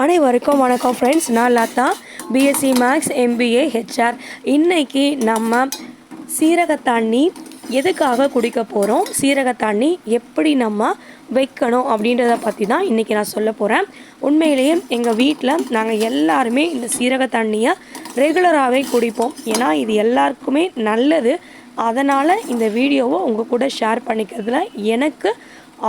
அனைவருக்கும் வணக்கம் ஃப்ரெண்ட்ஸ் நான் Latha BSc maths MBA HR இன்னைக்கு நம்ம சீரக தண்ணி எதுக்காக குடிக்க போகிறோம் சீரக தண்ணி எப்படி நம்ம வைக்கணும் அப்படின்றத பற்றி தான் இன்றைக்கி நான் சொல்ல போகிறேன் உண்மையிலேயே எங்கள் வீட்டில் நாங்கள் எல்லாருமே இந்த சீரக தண்ணியை ரெகுலராகவே குடிப்போம். ஏன்னா இது எல்லாருக்குமே நல்லது. அதனால் இந்த வீடியோவை உங்கள் கூட ஷேர் பண்ணிக்கிறதுல எனக்கு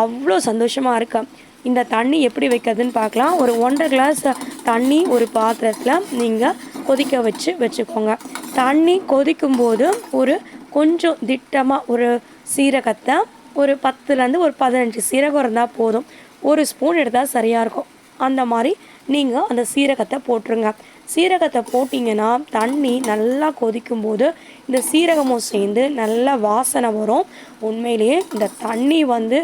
அவ்வளோ சந்தோஷமாக இருக்கு. இந்த தண்ணி எப்படி வைக்கிறதுன்னு பார்க்கலாம். ஒரு ஒன்றரை கிளாஸ் தண்ணி ஒரு பாத்திரத்தில் நீங்கள் கொதிக்க வச்சு வச்சுக்கோங்க. தண்ணி கொதிக்கும்போது ஒரு கொஞ்சம் திட்டமாக ஒரு சீரகத்தை ஒரு பத்துலேருந்து ஒரு பதினஞ்சு சீரகம் இருந்தால் போதும். ஒரு ஸ்பூன் எடுத்தால் சரியாக இருக்கும். அந்த மாதிரி நீங்கள் அந்த சீரகத்தை போட்டுருங்க. சீரகத்தை போட்டிங்கன்னா தண்ணி நல்லா கொதிக்கும் போது இந்த சீரகமும் சேர்ந்து நல்லா வாசனை வரும். உண்மையிலேயே இந்த தண்ணி வந்து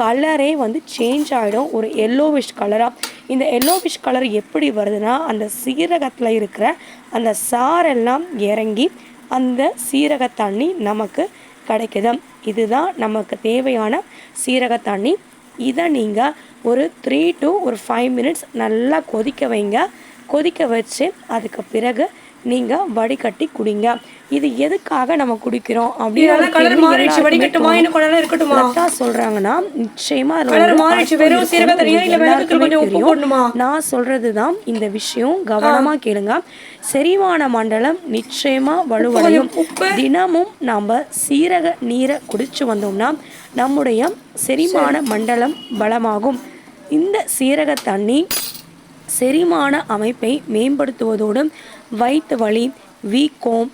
கலரே வந்து சேஞ்ச் ஆகிடும் ஒரு எல்லோவிஷ் கலராக இந்த எல்லோவிஷ் கலர் எப்படி வருதுன்னா அந்த சீரகத்தில் இருக்கிற அந்த சாரெல்லாம் இறங்கி அந்த சீரக தண்ணி நமக்கு கிடைக்குது. இதுதான் நமக்கு தேவையான சீரக தண்ணி. இதை நீங்கள் ஒரு த்ரீ டு ஒரு ஃபைவ் மினிட்ஸ் நல்லா கொதிக்க வைங்க. கொதிக்க வச்சு அதுக்கு பிறகு நீங்கள் வடிகட்டி குடிங்க. இது எதுக்காக நம்ம குடிக்கிறோம் அப்படின்னு சொல்றாங்கன்னா நிச்சயமா. நான் சொல்றது தான் இந்த விஷயம். கவனமா கேளுங்க. செரிமான மண்டலம் நிச்சயமா வலுவடையும். தினமும் நாம சீரக நீரை குடிச்சு வந்தோம்னா நம்முடைய செரிமான மண்டலம் பலமாகும். இந்த சீரக தண்ணி செரிமான அமைப்பை மேம்படுத்துவதோடு வயிற்று வலி வீக்கம்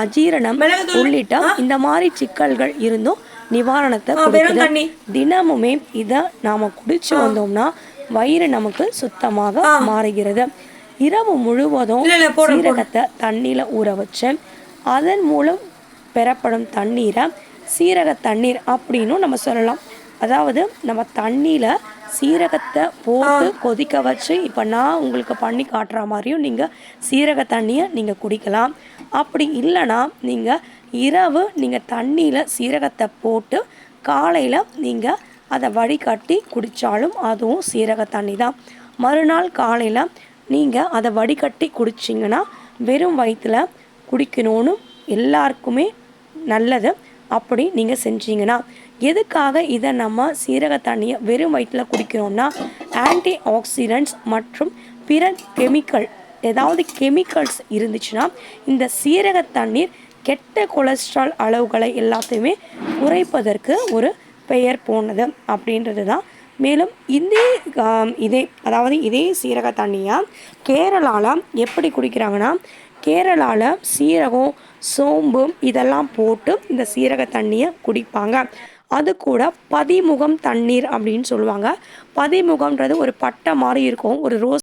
அஜீரணம்? உள்ளிட்ட இந்த மாதிரி சிக்கல்கள் இருந்தும் நிவாரணத்தை கொடுக்குது. தினமுமே இதை நாம குடிச்சு வந்தோம்னா வயிறு நமக்கு சுத்தமாக மாறுகிறது. இரவு முழுவதும் சீரகத்தை தண்ணியில ஊற வச்சு அதன் மூலம் பெறப்படும் தண்ணீரை சீரக தண்ணீர் அப்படின்னும் நம்ம சொல்லலாம். அதாவது நம்ம தண்ணியில சீரகத்தை போட்டு கொதிக்க வச்சு இப்போ நான் உங்களுக்கு பண்ணி காட்டுற மாதிரியும் நீங்கள் சீரக தண்ணியை நீங்கள் குடிக்கலாம். அப்படி இல்லைன்னா நீங்கள் இரவு நீங்கள் தண்ணியில் சீரகத்தை போட்டு காலையில் நீங்கள் அதை வடிகட்டி குடித்தாலும் அதுவும் சீரக தண்ணி தான் மறுநாள் காலையில் நீங்கள் அதை வடிகட்டி குடிச்சிங்கன்னா வெறும் வயிற்றுல குடிக்கணும்னு எல்லாருக்குமே நல்லது. அப்படி நீங்கள் செஞ்சீங்கன்னா எதுக்காக இதை நம்ம சீரக தண்ணியை வெறும் வயிற்றில் குடிக்கிறோம்னா ஆன்டி ஆக்சிடென்ட்ஸ் மற்றும் பிற கெமிக்கல் ஏதாவது கெமிக்கல்ஸ் இருந்துச்சுன்னா இந்த சீரக தண்ணீர் கெட்ட கொலஸ்ட்ரால் அளவுகளை எல்லாத்தையுமே குறைப்பதற்கு ஒரு பெயர் போனது அப்படின்றது தான் மேலும் இதே இதே அதாவது இதே சீரக தண்ணியை கேரளாவில் எப்படி குடிக்கிறாங்கன்னா கேரளாவில் சீரகம் சோம்பு இதெல்லாம் போட்டு இந்த சீரக தண்ணியை குடிப்பாங்க. அது கூட பதிமுகம் தண்ணீர் அப்படின்னு சொல்லுவாங்க. பதிமுகம்ன்றது ஒரு பட்டை மாதிரி இருக்கும். ஒரு ரோஸ்